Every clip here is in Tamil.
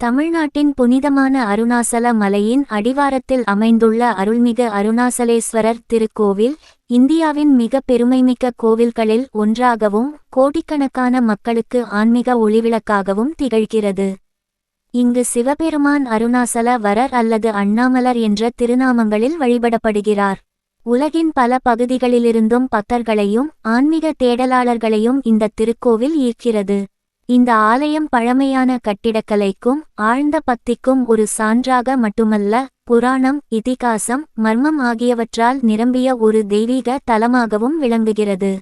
தமிழ்நாட்டின் புனிதமான அருணாசல மலையின் அடிவாரத்தில் அமைந்துள்ள அருள்மிகு அருணாசலேஸ்வரர் திருக்கோவில் இந்தியாவின் மிக பெருமைமிக்க கோவில்களில் ஒன்றாகவும் கோடிக்கணக்கான மக்களுக்கு ஆன்மீக ஒளிவிளக்காகவும் திகழ்கிறது. இங்கு சிவபெருமான் அருணாசல வரர் அல்லது அண்ணாமலர் என்ற திருநாமங்களில் வழிபடப்படுகிறார். உலகின் பல பகுதிகளிலிருந்தும் பக்தர்களையும் ஆன்மீக தேடலாளர்களையும் இந்த திருக்கோவில் ஈர்க்கிறது. இந்த ஆலயம் பழமையான கட்டிடக்கலைக்கும் ஆழ்ந்த பக்திக்கும் ஒரு சான்றாக மட்டுமல்ல புராணம் இதிகாசம் மர்மம் ஆகியவற்றால் நிரம்பிய ஒரு தெய்வீக தலமாகவும் விளங்குகிறது.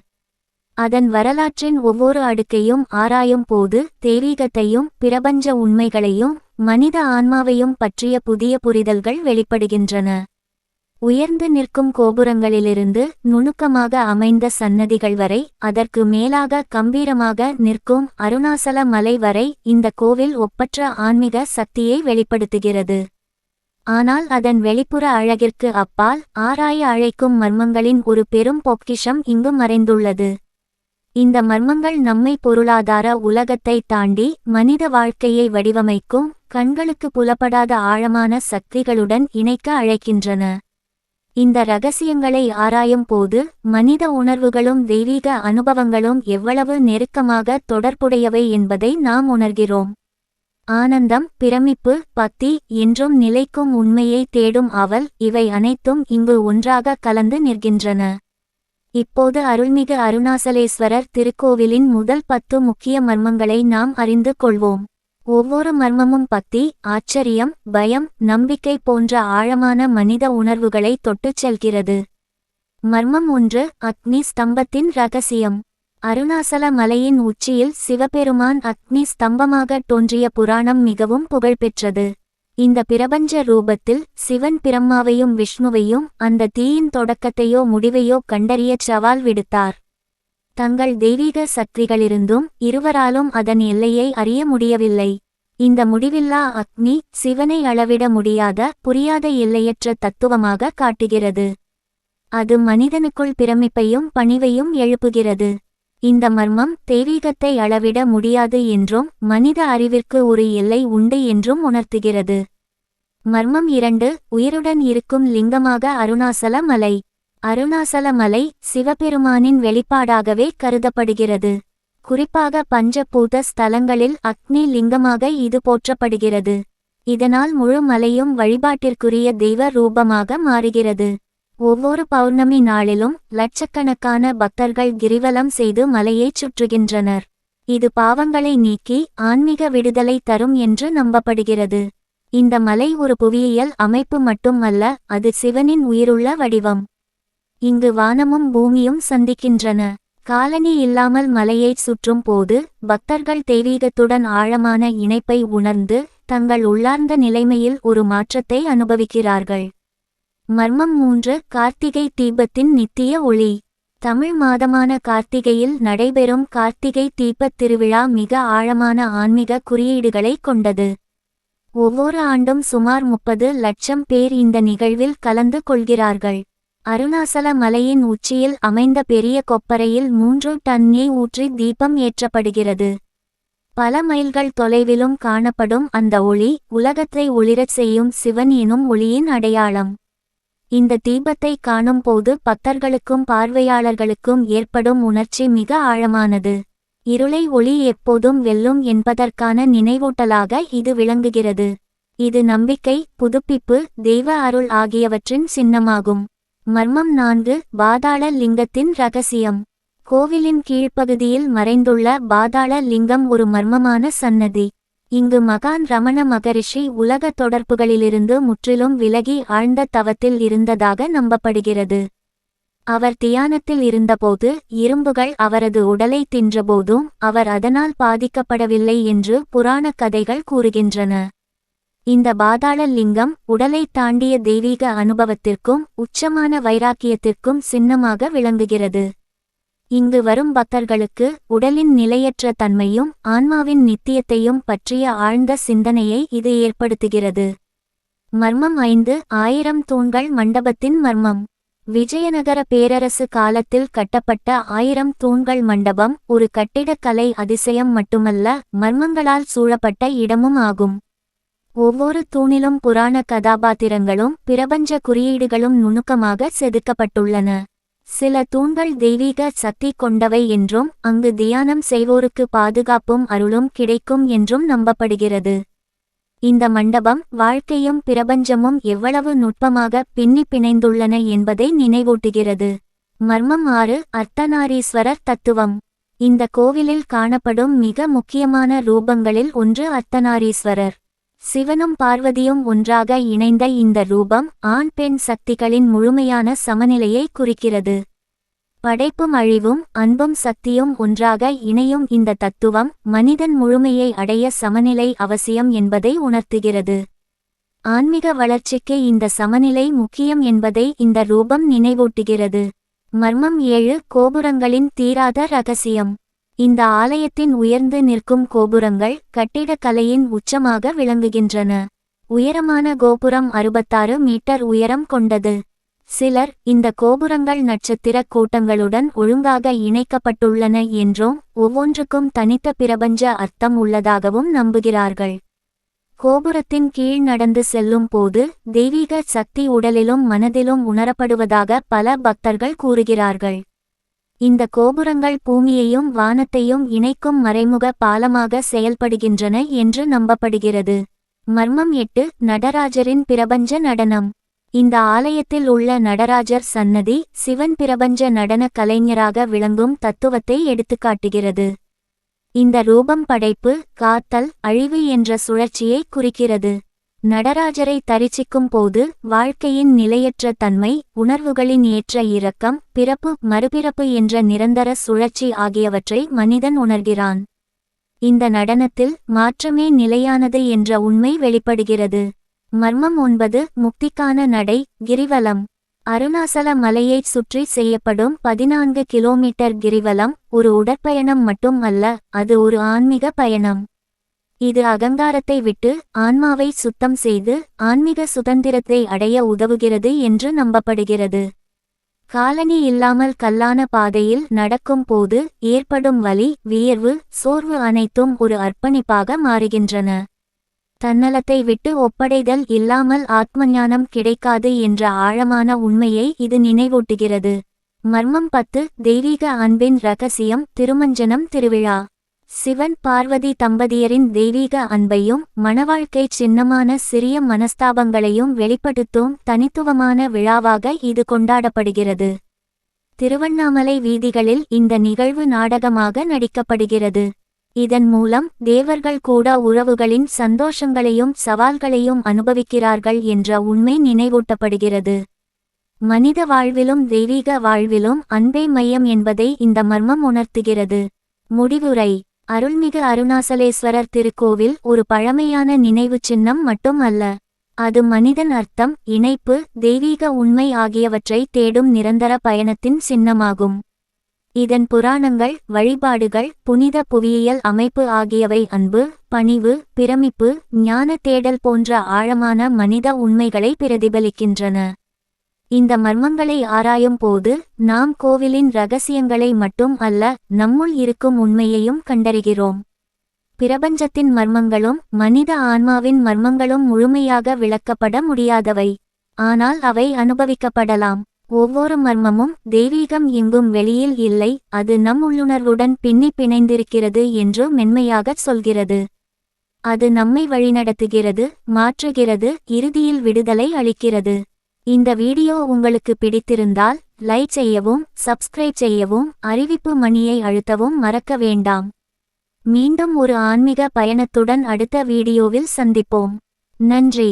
அதன் வரலாற்றின் ஒவ்வொரு அடுக்கையும் ஆராயும் போது தெய்வீகத்தையும் பிரபஞ்ச உண்மைகளையும் மனித ஆன்மாவையும் பற்றிய புதிய புரிதல்கள் வெளிப்படுகின்றன. உயர்ந்து நிற்கும் கோபுரங்களிலிருந்து நுணுக்கமாக அமைந்த சன்னதிகள் வரை அதற்கு மேலாக கம்பீரமாக நிற்கும் அருணாசல மலை வரை இந்த கோவில் ஒப்பற்ற ஆன்மீக சக்தியை வெளிப்படுத்துகிறது. ஆனால் அதன் வெளிப்புற அழகிற்கு அப்பால் ஆராய அழைக்கும் மர்மங்களின் ஒரு பெரும் பொக்கிஷம் இங்கு மறைந்துள்ளது. இந்த மர்மங்கள் நம்மை பொருளாதார உலகத்தை தாண்டி மனித வாழ்க்கையை வடிவமைக்கும் கண்களுக்கு புலப்படாத ஆழமான சக்திகளுடன் இணைக்க அழைக்கின்றன. இந்த ரகசியங்களை ஆராயும் போது மனித உணர்வுகளும் தெய்வீக அனுபவங்களும் எவ்வளவு நெருக்கமாக தொடர்புடையவை என்பதை நாம் உணர்கிறோம். ஆனந்தம் பிரமிப்பு பக்தி என்றும் நிலைக்கும் உண்மையை தேடும் அவல் இவை அனைத்தும் இங்கு ஒன்றாக கலந்து நிற்கின்றன. இப்போது அருள்மிகு அருணாசலேஸ்வரர் திருக்கோவிலின் முதல் பத்து முக்கிய மர்மங்களை நாம் அறிந்து கொள்வோம். ஒவ்வொரு மர்மமும் பக்தி ஆச்சரியம் பயம் நம்பிக்கை போன்ற ஆழமான மனித உணர்வுகளை தொட்டுச் செல்கிறது. மர்மம் ஒன்று அக்னி ஸ்தம்பத்தின் ரகசியம். அருணாசல மலையின் உச்சியில் சிவபெருமான் அக்னி ஸ்தம்பமாக தோன்றிய புராணம் மிகவும் புகழ்பெற்றது. இந்த பிரபஞ்ச ரூபத்தில் சிவன் பிரம்மாவையும் விஷ்ணுவையும் அந்த தீயின் தொடக்கத்தையோ முடிவையோ கண்டறியச் சவால் விடுத்தார். தங்கள் தெய்வீக சக்திகளிருந்தும் இருவராலும் அதன் எல்லையை அறிய முடியவில்லை. இந்த முடிவில்லா அக்னி சிவனை அளவிட முடியாத புரியாத எல்லையற்ற தத்துவமாக காட்டுகிறது. அது மனிதனுக்குள் பிரமிப்பையும் பணிவையும் எழுப்புகிறது. இந்த மர்மம் தெய்வீகத்தை அளவிட முடியாது என்றும் மனித அறிவிற்கு ஒரு எல்லை உண்டு என்றும் உணர்த்துகிறது. மர்மம் இரண்டு உயிருடன் இருக்கும் லிங்கமாக அருணாசல மலை அருணாசல மலை சிவபெருமானின் வெளிப்பாடாகவே கருதப்படுகிறது. குறிப்பாக பஞ்சபூத ஸ்தலங்களில் அக்னி லிங்கமாக இது போற்றப்படுகிறது. இதனால் முழு மலையும் வழிபாட்டிற்குரிய தெய்வ ரூபமாக மாறுகிறது. ஒவ்வொரு பௌர்ணமி நாளிலும் லட்சக்கணக்கான பக்தர்கள் கிரிவலம் செய்து மலையைச் சுற்றுகின்றனர். இது பாவங்களை நீக்கி ஆன்மீக விடுதலை தரும் என்று நம்பப்படுகிறது. இந்த மலை ஒரு புவியியல் அமைப்பு மட்டுமல்ல அது சிவனின் உயிருள்ள வடிவம். இங்கு வானமும் பூமியும் சந்திக்கின்றன. காலனி இல்லாமல் மலையைச் சுற்றும் போது பக்தர்கள் தெய்வீகத்துடன் ஆழமான இணைப்பை உணர்ந்து தங்கள் உள்ளார்ந்த நிலைமையில் ஒரு மாற்றத்தை அனுபவிக்கிறார்கள். மர்மம் மூன்று கார்த்திகை தீபத்தின் நித்திய ஒளி. தமிழ் மாதமான கார்த்திகையில் நடைபெறும் கார்த்திகை தீபத் திருவிழா மிக ஆழமான ஆன்மீக குறியீடுகளை கொண்டது. ஒவ்வொரு ஆண்டும் சுமார் முப்பது லட்சம் பேர் இந்த நிகழ்வில் கலந்து கொள்கிறார்கள். அருணாசல மலையின் உச்சியில் அமைந்த பெரிய கொப்பரையில் மூன்று டன் ஊற்றி தீபம் ஏற்றப்படுகிறது. பல மைல்கள் தொலைவிலும் காணப்படும் அந்த ஒளி உலகத்தை ஒளிரச் செய்யும் சிவன் எனும் ஒளியின் அடையாளம். இந்த தீபத்தை காணும் போது பக்தர்களுக்கும் பார்வையாளர்களுக்கும் ஏற்படும் உணர்ச்சி மிக ஆழமானது. இருளை ஒளி எப்போதும் வெல்லும் என்பதற்கான நினைவூட்டலாக இது விளங்குகிறது. இது நம்பிக்கை புதுப்பிப்பு தெய்வ அருள் ஆகியவற்றின் சின்னமாகும். மர்மம் நான்கு பாதாள லிங்கத்தின் ரகசியம். கோவிலின் கீழ்ப்பகுதியில் மறைந்துள்ள பாதாள லிங்கம் ஒரு மர்மமான சன்னதி. இங்கு மகான் ரமண மகரிஷி உலக தொடர்புகளிலிருந்து முற்றிலும் விலகி ஆழ்ந்த தவத்தில் இருந்ததாக நம்பப்படுகிறது. அவர் தியானத்தில் இருந்தபோது இரும்புகள் அவரது உடலை தின்றபோதும் அவர் அதனால் பாதிக்கப்படவில்லை என்று புராணக் கதைகள் கூறுகின்றன. இந்த பாதாள லிங்கம் உடலை தாண்டிய தெய்வீக அனுபவத்திற்கும் உச்சமான வைராக்கியத்திற்கும் சின்னமாக விளங்குகிறது. இங்கு வரும் பக்தர்களுக்கு உடலின் நிலையற்ற தன்மையும் ஆன்மாவின் நித்தியத்தையும் பற்றிய ஆழ்ந்த சிந்தனையை இது ஏற்படுத்துகிறது. மர்மம் ஐந்து ஆயிரம் தூண்கள் மண்டபத்தின் மர்மம். விஜயநகர பேரரசு காலத்தில் கட்டப்பட்ட ஆயிரம் தூண்கள் மண்டபம் ஒரு கட்டிடக்கலை அதிசயம் மட்டுமல்ல மர்மங்களால் சூழப்பட்ட இடமும் ஆகும். ஒவ்வொரு தூணிலும் புராண கதாபாத்திரங்களும் பிரபஞ்ச குறியீடுகளும் நுணுக்கமாக செதுக்கப்பட்டுள்ளன. சில தூண்கள் தெய்வீக சக்தி கொண்டவை என்றும் அங்கு தியானம் செய்வோருக்கு பாதுகாப்பும் அருளும் கிடைக்கும் என்றும் நம்பப்படுகிறது. இந்த மண்டபம் வாழ்க்கையும் பிரபஞ்சமும் எவ்வளவு நுட்பமாக பின்னி பிணைந்துள்ளன என்பதை நினைவூட்டுகிறது. மர்மம் ஆறு அர்த்தநாரீஸ்வரர் தத்துவம். இந்த கோவிலில் காணப்படும் மிக முக்கியமான ரூபங்களில் ஒன்று அர்த்தநாரீஸ்வரர். சிவனும் பார்வதியும் ஒன்றாக இணைந்த இந்த ரூபம் ஆண் பெண் சக்திகளின் முழுமையான சமநிலையை குறிக்கிறது. படைப்பும் அழிவும் அன்பும் சக்தியும் ஒன்றாக இணையும் இந்த தத்துவம் மனிதன் முழுமையை அடைய சமநிலை அவசியம் என்பதை உணர்த்துகிறது. ஆன்மீக வளர்ச்சிக்கு இந்த சமநிலை முக்கியம் என்பதை இந்த ரூபம் நினைவூட்டுகிறது. மர்மம் ஏழு கோபுரங்களின் தீராத ரகசியம். இந்த ஆலயத்தின் உயர்ந்து நிற்கும் கோபுரங்கள் கட்டிடக்கலையின் உச்சமாக விளங்குகின்றன. உயரமான கோபுரம் அறுபத்தாறு மீட்டர் உயரம் கொண்டது. சிலர் இந்த கோபுரங்கள் நட்சத்திர கூட்டங்களுடன் ஒழுங்காக இணைக்கப்பட்டுள்ளன என்றும் ஒவ்வொன்றுக்கும் தனித்த பிரபஞ்ச அர்த்தம் உள்ளதாகவும் நம்புகிறார்கள். கோபுரத்தின் கீழ் நடந்து செல்லும் போது தெய்வீக சக்தி உடலிலும் மனதிலும் உணரப்படுவதாக பல பக்தர்கள் கூறுகிறார்கள். இந்த கோபுரங்கள் பூமியையும் வானத்தையும் இணைக்கும் மறைமுக பாலமாக செயல்படுகின்றன என்று நம்பப்படுகிறது. மர்மம் எட்டு நடராஜரின் பிரபஞ்ச நடனம். இந்த ஆலயத்தில் உள்ள நடராஜர் சன்னதி சிவன் பிரபஞ்ச நடன கலைஞராக விளங்கும் தத்துவத்தை எடுத்துக்காட்டுகிறது. இந்த ரூபம் படைப்பு காத்தல் அழிவு என்ற சுழற்சியை குறிக்கிறது. நடராஜரை தரிசிக்கும் போது வாழ்க்கையின் நிலையற்ற தன்மை உணர்வுகளின் ஏற்ற இரக்கம் பிறப்பு மறுபிறப்பு என்ற நிரந்தர சுழற்சி ஆகியவற்றை மனிதன் உணர்கிறான். இந்த நடனத்தில் மாற்றமே நிலையானது என்ற உண்மை வெளிப்படுகிறது. மர்மம் ஒன்பது முக்திக்கான நடை கிரிவலம். அருணாசல மலையைச் சுற்றி செய்யப்படும் பதினான்கு கிலோமீட்டர் கிரிவலம் ஒரு உடற்பயணம் மட்டும் அல்ல அது ஒரு ஆன்மீக பயணம். இது அகங்காரத்தை விட்டு ஆன்மாவை சுத்தம் செய்து ஆன்மீக சுதந்திரத்தை அடைய உதவுகிறது என்று நம்பப்படுகிறது. காலனி இல்லாமல் கல்லான பாதையில் நடக்கும் போது ஏற்படும் வலி வியர்வு சோர்வு அனைத்தும் ஒரு அர்ப்பணிப்பாக மாறுகின்றன. தன்னலத்தை விட்டு ஒப்படைதல் இல்லாமல் ஆத்மஞானம் கிடைக்காது என்ற ஆழமான உண்மையை இது நினைவூட்டுகிறது. மர்மம் பத்து தெய்வீக அன்பின் ரகசியம் திருமஞ்சனம் திருவிழா. சிவன் பார்வதி தம்பதியரின் தெய்வீக அன்பையும் மணவாழ்க்கை சின்னமான சிறிய மனஸ்தாபங்களையும் வெளிப்படுத்தும் தனித்துவமான விழாவாக இது கொண்டாடப்படுகிறது. திருவண்ணாமலை வீதிகளில் இந்த நிகழ்வு நாடகமாக நடிக்கப்படுகிறது. இதன் மூலம் தேவர்கள் கூட உறவுகளின் சந்தோஷங்களையும் சவால்களையும் அனுபவிக்கிறார்கள் என்ற உண்மை நினைவூட்டப்படுகிறது. மனித வாழ்விலும் தெய்வீக வாழ்விலும் அன்பே மையம் என்பதை இந்த மர்மம் உணர்த்துகிறது. முடிவுரை. அருள்மிகு அருணாசலேஸ்வரர் திருக்கோவில் ஒரு பழமையான நினைவுச் சின்னம் மட்டும் அல்ல. அது மனிதன் அர்த்தம் இணைப்பு தெய்வீக உண்மை ஆகியவற்றை தேடும் நிரந்தர பயணத்தின் சின்னமாகும். இதன் புராணங்கள் வழிபாடுகள் புனித புவியியல் அமைப்பு ஆகியவை அன்பு பணிவு பிரமிப்பு ஞான தேடல் போன்ற ஆழமான மனித உண்மைகளை பிரதிபலிக்கின்றன. இந்த மர்மங்களை ஆராயும் போது நாம் கோவிலின் ரகசியங்களை மட்டும் அல்ல நம்முள் இருக்கும் உண்மையையும் கண்டறிகிறோம். பிரபஞ்சத்தின் மர்மங்களும் மனித ஆன்மாவின் மர்மங்களும் முழுமையாக விளக்கப்பட முடியாதவை. ஆனால் அவை அனுபவிக்கப்படலாம். ஒவ்வொரு மர்மமும் தெய்வீகம் எங்கும் வெளியில் இல்லை அது நம் உள்ளுணர்வுடன் பின்னி பிணைந்திருக்கிறது என்று மென்மையாகச் சொல்கிறது. அது நம்மை வழிநடத்துகிறது மாற்றுகிறது இறுதியில் விடுதலை அளிக்கிறது. இந்த வீடியோ உங்களுக்கு பிடித்திருந்தால் லைக் செய்யவும் சப்ஸ்கிரைப் செய்யவும் அறிவிப்பு மணியை அழுத்தவும் மறக்க வேண்டாம். மீண்டும் ஒரு ஆன்மீக பயணத்துடன் அடுத்த வீடியோவில் சந்திப்போம். நன்றி.